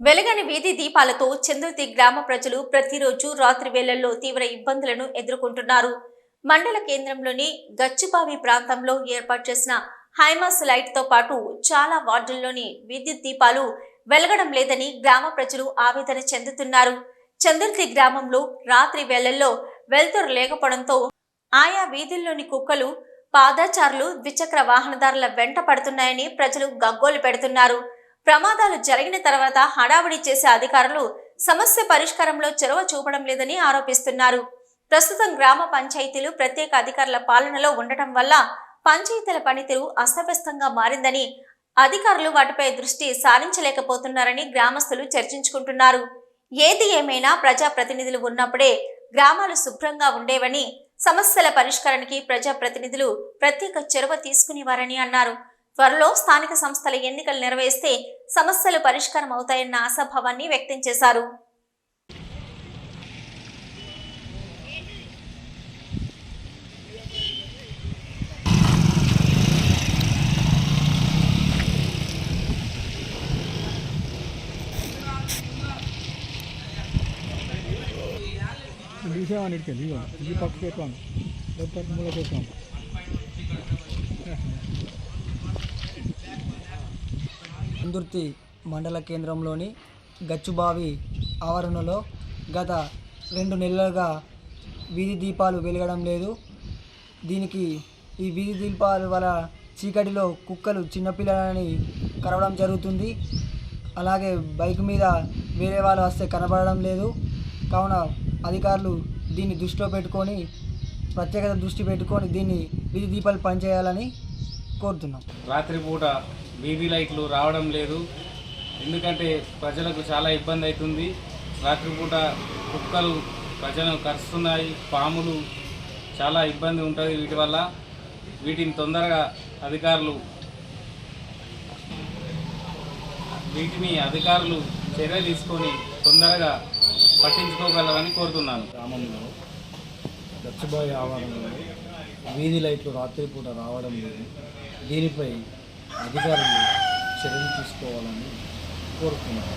వెలగని వీధి దీపాలతో చందుర్తి గ్రామ ప్రజలు ప్రతిరోజు రాత్రి వేళల్లో తీవ్ర ఇబ్బందులను ఎదుర్కొంటున్నారు. మండల కేంద్రంలోని గచ్చిబావి ప్రాంతంలో ఏర్పాటు చేసిన హైమాస్ లైట్తో పాటు చాలా వార్డుల్లోని విద్యుత్ దీపాలు వెలగడం లేదని గ్రామ ప్రజలు ఆవేదన చెందుతున్నారు. చందుర్తి గ్రామంలో రాత్రి వేళల్లో వెలుతురు లేకపోవడంతో ఆయా వీధుల్లోని కుక్కలు పాదాచారులు ద్విచక్ర వాహనదారుల వెంట పడుతున్నాయని ప్రజలు గగ్గోలు పెడుతున్నారు. ప్రమాదాలు జరిగిన తర్వాత హడావిడి చేసే అధికారులు సమస్య పరిష్కారంలో చొరవ చూపడం లేదని ఆరోపిస్తున్నారు. ప్రస్తుతం గ్రామ పంచాయతీలు ప్రత్యేక అధికారుల పాలనలో ఉండటం వల్ల పంచాయతీల పనితీరు అస్తవ్యస్తంగా మారిందని అధికారులు వాటిపై దృష్టి సారించలేకపోతున్నారని గ్రామస్తులు చర్చించుకుంటున్నారు. ఏది ఏమైనా ప్రజాప్రతినిధులు ఉన్నప్పుడే గ్రామాలు శుభ్రంగా ఉండేవని సమస్యల పరిష్కారానికి ప్రజాప్రతినిధులు ప్రత్యేక చొరవ తీసుకునేవారని అన్నారు. త్వరలో స్థానిక సంస్థల ఎన్నికలు నిర్వహిస్తే సమస్యలు పరిష్కారం అవుతాయన్న ఆశాభావాన్ని వ్యక్తం చేశారు. తీసేవాడిని ఇక్కడికి ఇదిగో ఈ పక్కకి ఎత్తాను మూల మూలకి సందుర్తి మండల కేంద్రంలోని గచ్చుబావి ఆవరణలో గత రెండు నెలలుగా వీధి దీపాలు వెలగడం లేదు. దీనికి ఈ వీధి దీపాల వల్ల చీకటిలో కుక్కలు చిన్నపిల్లలని కరవడం జరుగుతుంది. అలాగే బైక్ మీద వేరే వాళ్ళు వస్తే కనబడడం లేదు. కావున అధికారులు దీన్ని దృష్టిలో పెట్టుకొని ప్రత్యేకత దృష్టి పెట్టుకొని దీన్ని వీధి దీపాలు పనిచేయాలని కోరుతున్నాం. రాత్రిపూట బీబీ లైట్లు రావడం లేదు. ఎందుకంటే ప్రజలకు చాలా ఇబ్బంది అవుతుంది. రాత్రిపూట కుక్కలు ప్రజలను కరుస్తున్నాయి. పాములు చాలా ఇబ్బంది ఉంటుంది వీటి వల్ల. వీటిని తొందరగా అధికారులు వీటిని అధికారులు చర్య తీసుకొని తొందరగా పట్టించుకోగలరని కోరుతున్నాను. గ్రామంలో గచ్చిబాయి ఆవరణలో వీధి లైట్లు రాత్రిపూట రావడం లేదు. దీనిపై అధికారులు చర్యలు తీసుకోవాలని కోరుతున్నాను